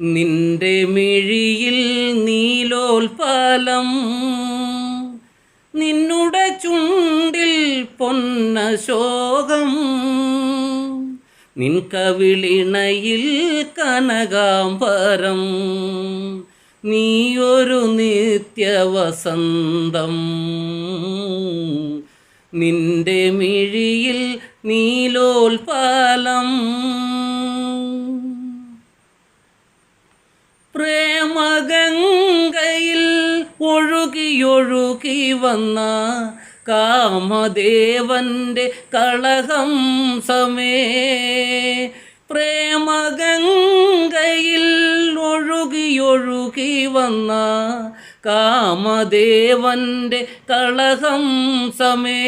നിന്റെ മിഴിയിൽ നീലോൽപാലം നിന്നുടെ ചുണ്ടിൽ പൊന്നശോകം നിൻ കവിളിണയിൽ കനകാംബരം നീയൊരു നിത്യവസന്തം. നിന്റെ മിഴിയിൽ നീലോൽപാലം പ്രേമഗംഗയിൽ ഒഴുകിയൊഴുകി വന്ന കാമദേവന്റെ കളകം സമേ. പ്രേമഗംഗയിൽ ഒഴുകിയൊഴുകി വന്ന കാമദേവന്റെ കളകം സമേ.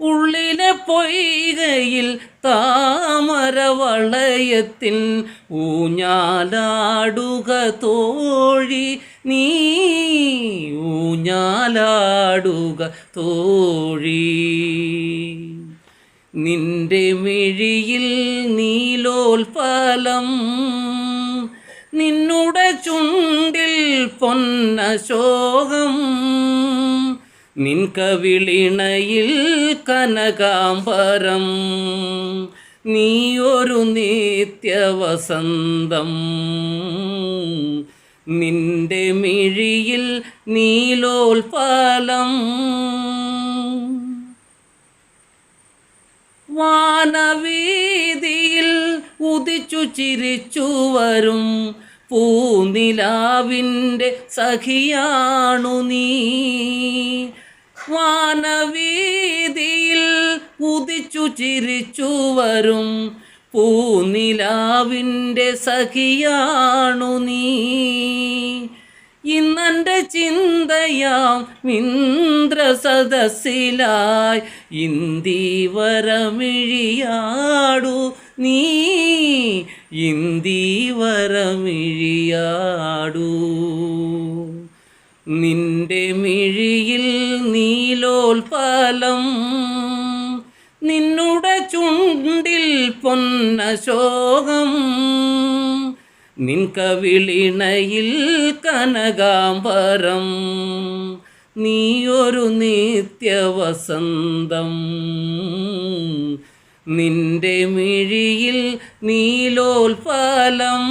ഉള്ളിലെ പൊയ്കയിൽ താമര വളയത്തിൻ ഊഞ്ഞാലാടുക തോഴി നീ ഊഞ്ഞാലാടുക തോഴി. നിന്റെ മിഴിയിൽ നീലോൽപാലം നിന്നുടെ ചുണ്ടിൽ പൊന്നശോകം നിൻ കവിളിണയിൽ കനകാംബരം നീയൊരു നിത്യവസന്തം. നിന്റെ മിഴിയിൽ നീലോൽപാലം വാനവീതിയിൽ ഉദിച്ചു ചിരിച്ചു വരും പൂനിലാവിന്റെ സഖിയാണു നീ. വാനവീതിയിൽ ഉദിച്ചു ചിരിച്ചു വരും. പൂനിലാവിന്റെ സഖിയാണു നീ. ഇന്നെന്റെ ചിന്തയാം ഇന്ദ്രസദസ്സിലായി ഇന്ദീവരമിഴിയാടു നീ. ഇന്ദീവരമിഴിയാടു. നിന്റെ മിഴിയിൽ നീലോൽപാലം നിന്നുടെ ചുണ്ടിൽ പൊന്നശോകം നിൻ കവിളിണയിൽ കനകാംബരം നീയൊരു നിത്യവസന്തം. നിന്റെ മിഴിയിൽ നീലോൽപാലം